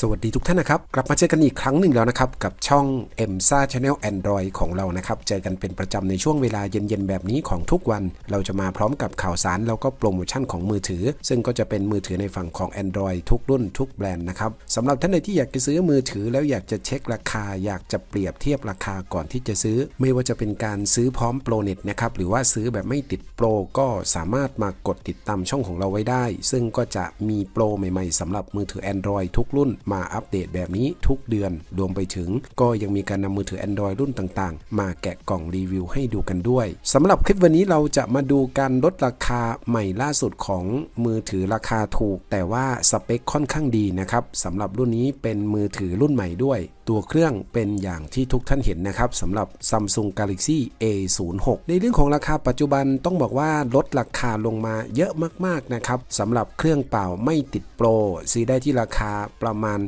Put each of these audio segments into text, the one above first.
สวัสดีทุกท่านนะครับ กลับมาเจอกันอีกครั้งหนึ่งแล้วนะครับ กับช่อง e m s a Channel Android ของเรานะครับ เจอกันเป็นประจำในช่วงเวลาเย็นๆ แบบนี้ของทุกวัน เราจะมาพร้อมกับข่าวสารแล้วก็โปรโมชั่นของมือถือ ซึ่งก็จะเป็นมือถือในฝั่งของ Android ทุกรุ่นทุกแบรนด์นะครับสำหรับท่านใดที่อยากจะซื้อมือถือแล้วอยากจะเช็คราคา อยากจะเปรียบเทียบราคาก่อนที่จะซื้อ ไม่ว่าจะเป็นการซื้อพร้อมโปรเน็ตนะครับหรือว่าซื้อแบบไม่ติดโปรก็สามารถมากดติดตามช่องของเราไว้ได้ ซึ่งก็จะมีโปรใหม่ ๆสำหรับมือถือ Android ทุกรุ่นมาอัปเดตแบบนี้ทุกเดือน รวมไปถึงก็ยังมีการนำมือถือ Android รุ่นต่างๆ มาแกะกล่องรีวิวให้ดูกันด้วยสำหรับคลิปวันนี้เราจะมาดูการลดราคาใหม่ล่าสุดของมือถือราคาถูก แต่ว่าสเปคค่อนข้างดีนะครับสำหรับรุ่นนี้เป็นมือถือรุ่นใหม่ด้วย ตัวเครื่องเป็นอย่างที่ทุกท่านเห็นนะครับสำหรับ Samsung Galaxy A06 ในเรื่องของราคาปัจจุบันต้องบอกว่าลดราคาลงมาเยอะมากๆนะครับสำหรับเครื่องเปล่าไม่ติดโปร ซื้อได้ที่ราคาประมาณ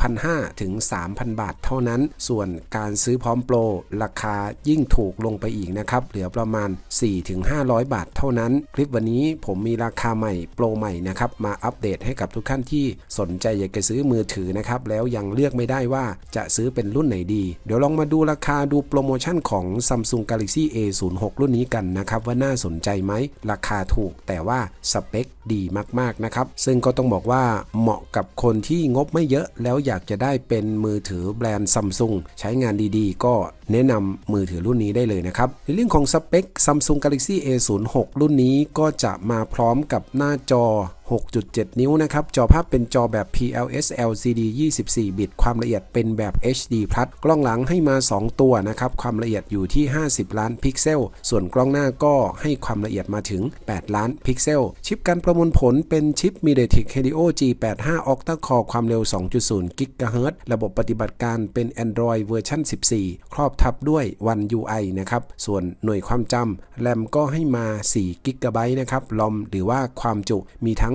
2,500ถึง3,000 บาทเท่านั้น ส่วนการซื้อพร้อมโปร ราคายิ่งถูกลงไปอีกนะครับเหลือประมาณ 4-500 บาทเท่านั้น คลิปวันนี้ผมมีราคาใหม่โปรใหม่นะครับมาอัปเดตให้กับทุกท่านที่สนใจอยากจะซื้อมือถือนะครับแล้วยังเลือกไม่ได้ว่าจะะซื้อเป็นรุ่นไหนดี เดี๋ยวลองมาดูราคาดูโปรโมชั่นของ Samsung Galaxy A06 รุ่นนี้กันนะครับ ว่าน่าสนใจไหม ราคาถูกแต่ว่าสเปคดีมาก ๆ นะครับ ซึ่งก็ต้องบอกว่าเหมาะกับคนที่งบไม่เยอะ แล้วอยากจะได้เป็นมือถือแบรนด์ Samsung ใช้งานดีๆ ก็แนะนำมือถือรุ่นนี้ได้เลยนะครับ ในเรื่องของสเปค Samsung Galaxy A06 รุ่นนี้ก็จะมาพร้อมกับหน้าจอ 6.7 นิ้วนะครับ จอภาพเป็นจอแบบ PLS LCD 24 บิต ความละเอียดเป็นแบบ HD+ กล้องหลังให้มา 2 ตัวนะครับ ความละเอียดอยู่ที่ 50 ล้านพิกเซล ส่วนกล้องหน้าก็ให้ความละเอียดมาถึง 8 ล้านพิกเซล ชิปการประมวลผลเป็นชิป MediaTek Helio G85 Octa Core ความเร็ว 2.0 GHz ระบบปฏิบัติการเป็น Android เวอร์ชัน14 ครอบทับด้วย One UI นะครับ ส่วนหน่วยความจำแรมก็ให้มา4 GB นะครับ ลอมหรือว่าความจุมีทั้ง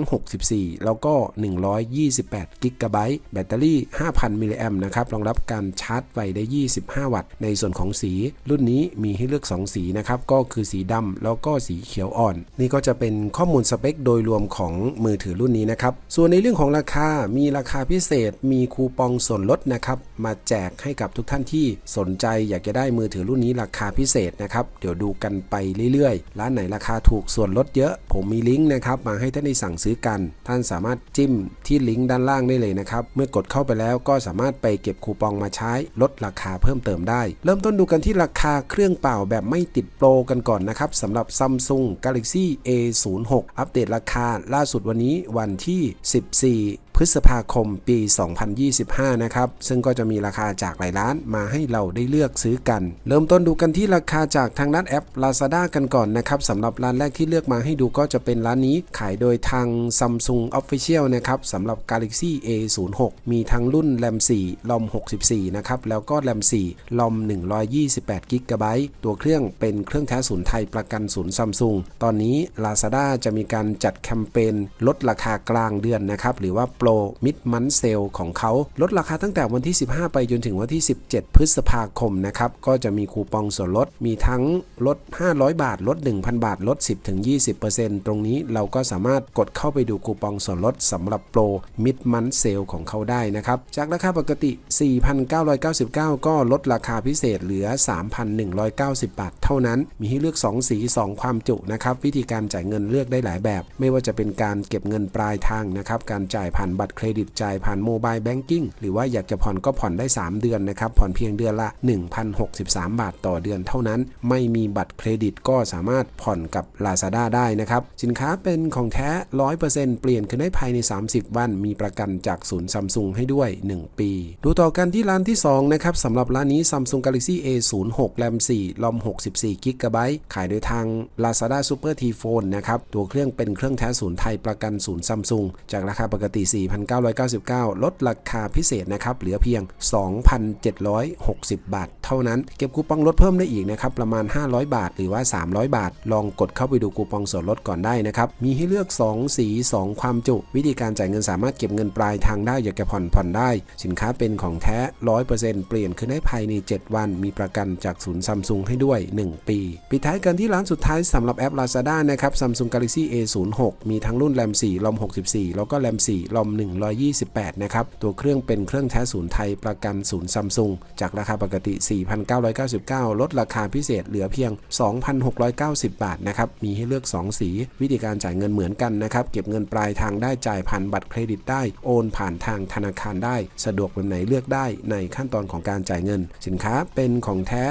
64 แล้วก็ 128 กิกะไบต์แบตเตอรี่ 5,000 มิลลิแอมนะครับ รองรับการชาร์จไฟได้ 25 วัตต์ ในส่วนของสี รุ่นนี้มีให้เลือก 2 สีนะครับ ก็คือสีดำแล้วก็สีเขียวอ่อน นี่ก็จะเป็นข้อมูลสเปคโดยรวมของมือถือรุ่นนี้นะครับ ส่วนในเรื่องของราคา มีราคาพิเศษ มีคูปองส่วนลดนะครับ มาแจกให้กับทุกท่านที่สนใจอยากจะได้มือถือรุ่นนี้ราคาพิเศษนะครับ เดี๋ยวดูกันไปเรื่อยๆ ร้านไหนราคาถูกส่วนลดเยอะ ผมมีลิงก์นะครับมาให้ท่านได้สั่งซื้อกัน ท่านสามารถจิ้มที่ลิงก์ด้านล่างได้เลยนะครับ เมื่อกดเข้าไปแล้วก็สามารถไปเก็บคูปองมาใช้ ลดราคาเพิ่มเติมได้ เริ่มต้นดูกันที่ราคาเครื่องเป่าแบบไม่ติดโปรกันก่อนนะครับสำหรับ Samsung Galaxy A06 อัปเดตราคาล่าสุดวันนี้วันที่ 14 พฤษภาคมปี 2025 นะครับ ซึ่งก็จะมีราคาจากหลายร้านมาให้เราได้เลือกซื้อกัน เริ่มต้นดูกันที่ราคาจากทางด้านแอป Lazada กันก่อนนะครับสำหรับร้านแรกที่เลือกมาให้ดูก็จะเป็นร้านนี้ขายโดยทาง Samsung Official นะครับสำหรับ Galaxy A06 มีทั้งรุ่น RAM 4 ROM 64 นะครับ แล้วก็ RAM 4 ROM 128 g b ตัวเครื่องเป็นเครื่องแท้ศูนย์ไทยประกันศูนย์ Samsung ตอนนี้ Lazada จะมีการจัดแคมเปญลดราคากลางเดือนนะครับหรือว่าโปรมิดมันเซลของเขา ลดราคาตั้งแต่วันที่ 15 ไปจนถึงวันที่ 17 พฤษภาคมนะครับ ก็จะมีคูปองส่วนลด มีทั้งลด 500 บาท ลด 1,000 บาท ลด 10-20%ตรงนี้เราก็สามารถกดเข้าไปดูคูปองส่วนลดสำหรับโปรมิดมันเซลของเขาได้นะครับ จากราคาปกติ 4,999 ก็ลดราคาพิเศษเหลือ 3,190 บาท เท่านั้น มีให้เลือก 2 สี 2 ความจุนะครับ วิธีการจ่ายเงินเลือกได้หลายแบบ ไม่ว่าจะเป็นการเก็บเงินปลายทางนะครับ การจ่ายผ่านบัตรเครดิตจ่ายผ่านโมบายแบงกิ้งหรือว่าอยากจะผ่อนก็ผ่อนได้ 3 เดือนนะครับ ผ่อนเพียงเดือนละ 1,063 บาทต่อเดือนเท่านั้น ไม่มีบัตรเครดิตก็สามารถผ่อนกับ Lazada ได้นะครับ สินค้าเป็นของแท้ 100%เปลี่ยนคืนได้ภายใน 30 วัน มีประกันจากศูนย์ซัมซุงให้ด้วย 1 ปี ดูต่อกันที่ร้านที่ 2 นะครับสำหรับร้านนี้ Samsung Galaxy A06 RAM 4 ROM 64 g b ขายโดยทาง Lazada Super T Phone นะครับ ตัวเครื่องเป็นเครื่องแท้ศูนย์ไทยประกันศูนย์ซัมซุงจากราคาปกติ4,999 ลดราคาพิเศษนะครับเหลือเพียง 2,760 บาท เท่านั้น เก็บคูปองลดเพิ่มได้อีกนะครับประมาณ 500 บาท หรือว่า 300 บาท ลองกดเข้าไปดูคูปองส่วนลดก่อนได้นะครับมีให้เลือก 2 สี 2 ความจุ วิธีการจ่ายเงินสามารถเก็บเงินปลายทางได้อยากจะผ่อนผ่อนได้ สินค้าเป็นของแท้ 100%เปลี่ยนคืนได้ภายใน 7 วัน มีประกันจากศูนย์ซัมซุงให้ด้วย 1 ปี ปิดท้ายกันที่ร้านสุดท้ายสำหรับแอป Lazada นะครับ Samsung Galaxy A06 มีทั้งรุ่นแรม4ลอม64 แล้วก็แรม4ลอม128 นะครับ ตัวเครื่องเป็นเครื่องแท้ศูนย์ไทยประกันศูนย์ซัมซุงจากราคาปกติ 4,999 ลดราคาพิเศษเหลือเพียง 2,690 บาทนะครับ มีให้เลือก 2 สี วิธีการจ่ายเงินเหมือนกันนะครับ เก็บเงินปลายทางได้จ่ายผ่านบัตรเครดิตได้ โอนผ่านทางธนาคารได้ สะดวกแบบไหนเลือกได้ในขั้นตอนของการจ่ายเงิน สินค้าเป็นของแท้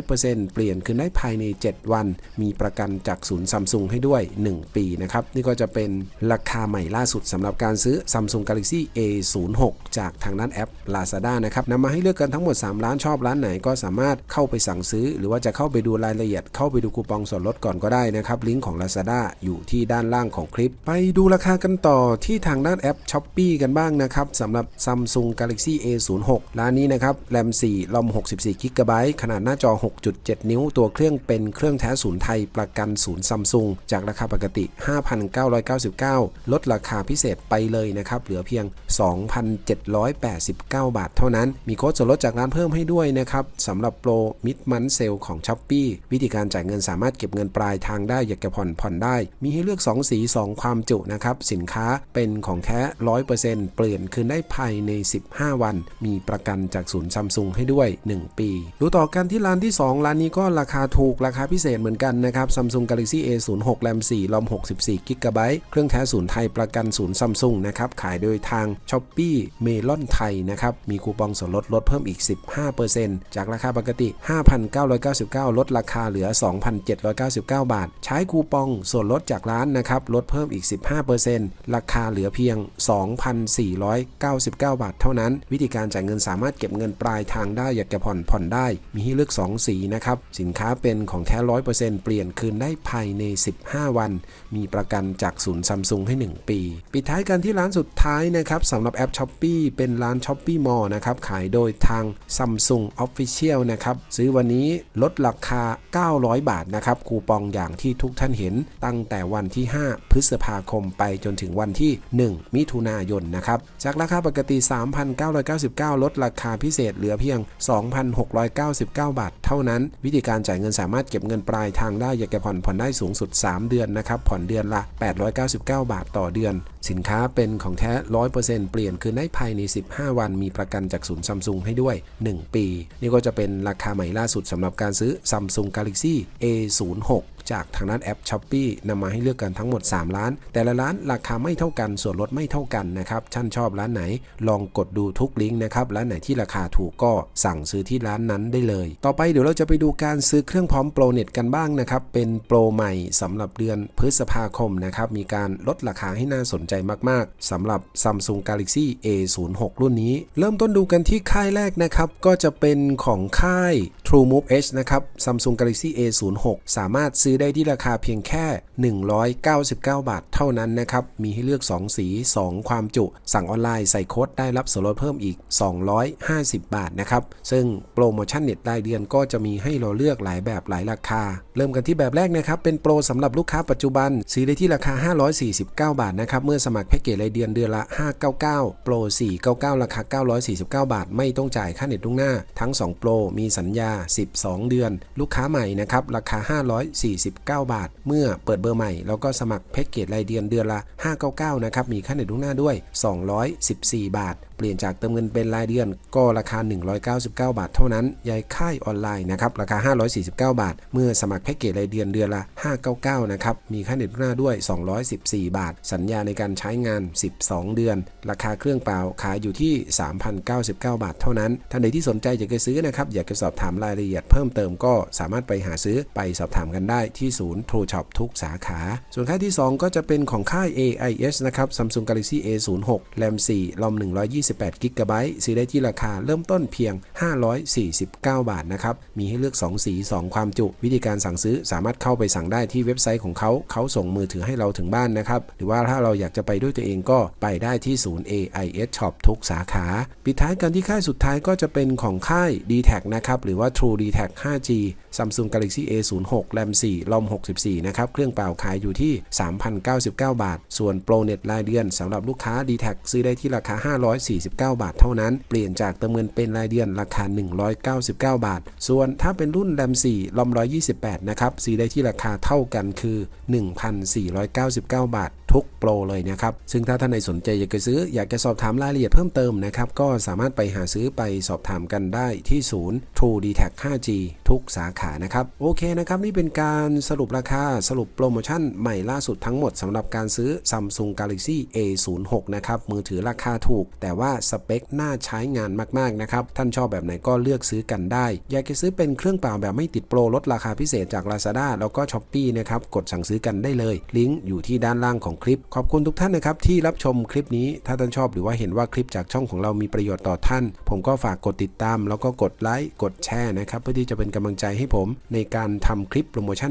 100%เปลี่ยนคืนได้ภายใน 7 วัน มีประกันจากศูนย์ซัมซุงให้ด้วย 1 ปีนะครับ นี่ก็จะเป็นราคาใหม่ล่าสุดสำหรับการซื้อซั Samsung Galaxy A06 จากทางด้านแอป Lazada นะครับนำมาให้เลือกกันทั้งหมด 3 ร้านชอบร้านไหนก็สามารถเข้าไปสั่งซื้อ หรือว่าจะเข้าไปดูรายละเอียด เข้าไปดูคูปองส่วนลดก่อนก็ได้นะครับลิงก์ของ Lazada อยู่ที่ด้านล่างของคลิป ไปดูราคากันต่อที่ทางด้านแอป s h o p e e กันบ้างนะครับสำหรับ Samsung Galaxy A06 ร้านนี้นะครับแรม 4 ลอม 64 g b ขนาดหน้าจอ 6.7 นิ้ว ตัวเครื่องเป็นเครื่องแท้ศูนย์ไทยประกันศูนย์ซัมซุงจากราคาปกติ 5,999 ลดราคาพิเศษไปเลยนะครับเหลือเพียง 2,789 บาท เท่านั้น มีโค้ดส่วนลดจากร้านเพิ่มให้ด้วยนะครับสำหรับโปรมิดมันเซลของ s h อ p e e วิธีการจ่ายเงินสามารถเก็บเงินปลายทางได้อยากจะผ่อนผ่อนได้ มีให้เลือก 2 สี 2 ความจุนะครับ สินค้าเป็นของแท้100%เปลี่ยนคืนได้ภายใน 15 วัน มีประกันจากศูนย์ซัมซุงให้ด้วย 1 ปี ดูต่อกันที่ร้านที่ 2 ร้านนี้ก็ราคาถูกราคาพิเศษเหมือนกันนะครับ Samsung Galaxy A06 แรม4ลอม64 g b เครื่องแท้ศูนย์ไทยประกันศูนย์ซัมซุงนะครับขายโดยทาง s h อ p e e เมลอนไทยนะครับ มีคูปองส่วนลดลดเพิ่มอีก 15%จากราคาปกติ 5,999 ลดราคาเหลือ 2,799 บาท ใช้คูปองส่วนลดจากร้านนะครับ ลดเพิ่มอีก 15%ราคาเหลือเพียง 2,499 บาทเท่านั้น วิธีการจ่ายเงินสามารถเก็บเงินปลายทางได้อยากจะผ่อนผ่อนได้ มีให้เลือก 2 สีนะครับ สินค้าเป็นของแท้ 100%เปลี่ยนคืนได้ภายใน 15 วัน มีประกันจากศูนย์ซัมซุงให้ 1 ปี ปิดท้ายกันที่ร้านสุดท้ายนะครับสำหรับแอป s h อ p e e เป็นร้าน s h อ p e e Mall นะครับขายโดยทาง Samsung Official นะครับซื้อวันนี้ลดราคา 900 บาทนะครับคูปองอย่างที่ทุกท่านเห็นตั้งแต่วันที่ 5 พฤษภาคมไปจนถึงวันที่ 1 มิถุนายนนะครับจากราคาปกติ 3,999 ลดราคาพิเศษเหลือเพียง 2,699 บาท เท่านั้น วิธีการจ่ายเงินสามารถเก็บเงินปลายทางได้อยากจะผ่อนผ่อนได้สูงสุด 3 เดือนนะครับผ่อนเดือนละ 899 บาทต่อเดือน สินค้าเป็นของแท้ร้อยเปลี่ยนคืนได้ภายใน 15 วันมีประกันจากศูนย์ซัมซุงให้ด้วย 1 ปี นี่ก็จะเป็นราคาใหม่ล่าสุดสำหรับการซื้อ Samsung Galaxy A06 จากทางด้านแอป s h อ p e e นำมาให้เลือกกันทั้งหมด 3 ร้าน แต่ละร้านราคาไม่เท่ากันส่วนลดไม่เท่ากันนะครับท่านชอบร้านไหน ลองกดดูทุกลิงก์นะครับร้านไหนที่ราคาถูกก็สั่งซื้อที่ร้านนั้นได้เลย ต่อไปเดี๋ยวเราจะไปดูการซื้อเครื่องพร้อมโปรเน็ตกันบ้างนะครับเป็นโปรใหม่สำหรับเดือนพฤษภาคมนะครับมีการลดราคาให้น่าสนใจมากๆสำหรับ Samsung Galaxy A06 รุ่นนี้ เริ่มต้นดูกันที่ค่ายแรกนะครับก็จะเป็นของค่าย TrueMove H นะครับ Samsung Galaxy A06 สามารถซื้อได้ที่ราคาเพียงแค่ 199 บาทเท่านั้นนะครับ มีให้เลือก 2 สี 2 ความจุ สั่งออนไลน์ใส่โค้ดได้รับส่วนลดเพิ่มอีก 250 บาทนะครับ ซึ่งโปรโมชั่นเน็ตรายเดือนก็จะมีให้เราเลือกหลายแบบหลายราคา เริ่มกันที่แบบแรกนะครับ เป็นโปรสำหรับลูกค้าปัจจุบัน ซื้อได้ที่ราคา 549 บาทนะครับ เมื่อสมัครแพ็กเกจรายเดือนเดือนละ 599 โปร 499 ราคา 949 บาท ไม่ต้องจ่ายค่าเน็ตล่วงหน้า ทั้ง 2 โปร มีสัญญา 12 เดือน ลูกค้าใหม่นะครับ ราคา549 บาท เมื่อเปิดเบอร์ใหม่ แล้วก็สมัครแพ็กเกจรายเดือนเดือนละ 599 นะครับ มีค่าเน็ตล่วงหน้าด้วย 214 บาท เปลี่ยนจากเติมเงินเป็นรายเดือน ก็ราคา 199 บาท เท่านั้นยายค่ายออนไลน์นะครับ ราคา 549 บาท เมื่อสมัครแพ็กเกจรายเดือนเดือนละ 599 นะครับ มีค่าเน็ตล่วงหน้าด้วย 214 บาท สัญญาในการใช้งาน 12 เดือน ราคาเครื่องเปล่าขายอยู่ที่ 3,099 บาท เท่านั้น ท่านใดที่สนใจอยากจะซื้อนะครับ อยากจะสอบถามรายละเอียดเพิ่มเติมก็สามารถไปหาซื้อไปสอบถามกันได้ที่ศูนย์ True Shop ทุกสาขา ส่วนค่ายที่ 2 ก็จะเป็นของค่าย AIS นะครับ Samsung Galaxy A06 RAM 4 ROM 128 g b ซื้อได้ที่ราคาเริ่มต้นเพียง 549 บาทนะครับ มีให้เลือก 2 สี 2 ความจุ วิธีการสั่งซื้อสามารถเข้าไปสั่งได้ที่เว็บไซต์ของเขา เขาส่งมือถือให้เราถึงบ้านนะครับ หรือว่าถ้าเราอยากจะไปด้วยตัวเองก็ไปได้ที่ศูนย์ AIS Shop ทุกสาขา ปิดท้ายกันที่ค่ายสุดท้ายก็จะเป็นของค่าย d t แทนะครับ หรือว่า True d t แท 5G Samsung Galaxy A06 RAM 4 ROM 64 นะครับ เครื่องเปล่าขายอยู่ที่ 3,099 บาท ส่วน Pro Net รายเดือนสำหรับลูกค้า d t แทซื้อได้ที่ราคา 549 บาทเท่านั้น เปลี่ยนจากเติมเงินเป็นรายเดือนราคา 199 บาท ส่วนถ้าเป็นรุ่น RAM 4 ROM 128 นะครับ ซื้อได้ที่ราคาเท่ากันคือ 1,499 บาททุกโปรเลยนะครับ ซึ่งถ้าท่านใดสนใจอยากจะซื้อ อยากจะสอบถามรายละเอียดเพิ่มเติมนะครับ ก็สามารถไปหาซื้อไปสอบถามกันได้ที่ศูนย์ True d t แท 5G ทุกสาขานะครับ โอเคนะครับ นี่เป็นการสรุปราคาสรุปโปรโมชั่นใหม่ล่าสุดทั้งหมดสำหรับการซื้อ Samsung Galaxy A06 นะครับ มือถือราคาถูก แต่ว่าสเปคน่าใช้งานมากๆนะครับ ท่านชอบแบบไหนก็เลือกซื้อกันได้ อยากจะซื้อเป็นเครื่องเปล่าแบบไม่ติดโปรลดราคาพิเศษจาก Lazada แล้วก็ Shopee นะครับ กดสั่งซื้อกันได้เลย ลิงก์อยู่ที่ด้านล่างของคลิป ขอบคุณทุกท่านนะครับที่รับชมคลิปนี้ ถ้าท่านชอบหรือว่าเห็นว่าคลิปจากช่องของเรามีประโยชน์ต่อท่าน ผมก็ฝากกดติดตาม แล้วก็กดไลค์กดแชร์นะครับเพื่อที่จะเป็นกำลังใจให้ผม ในการทำคลิปโปรโมชั่น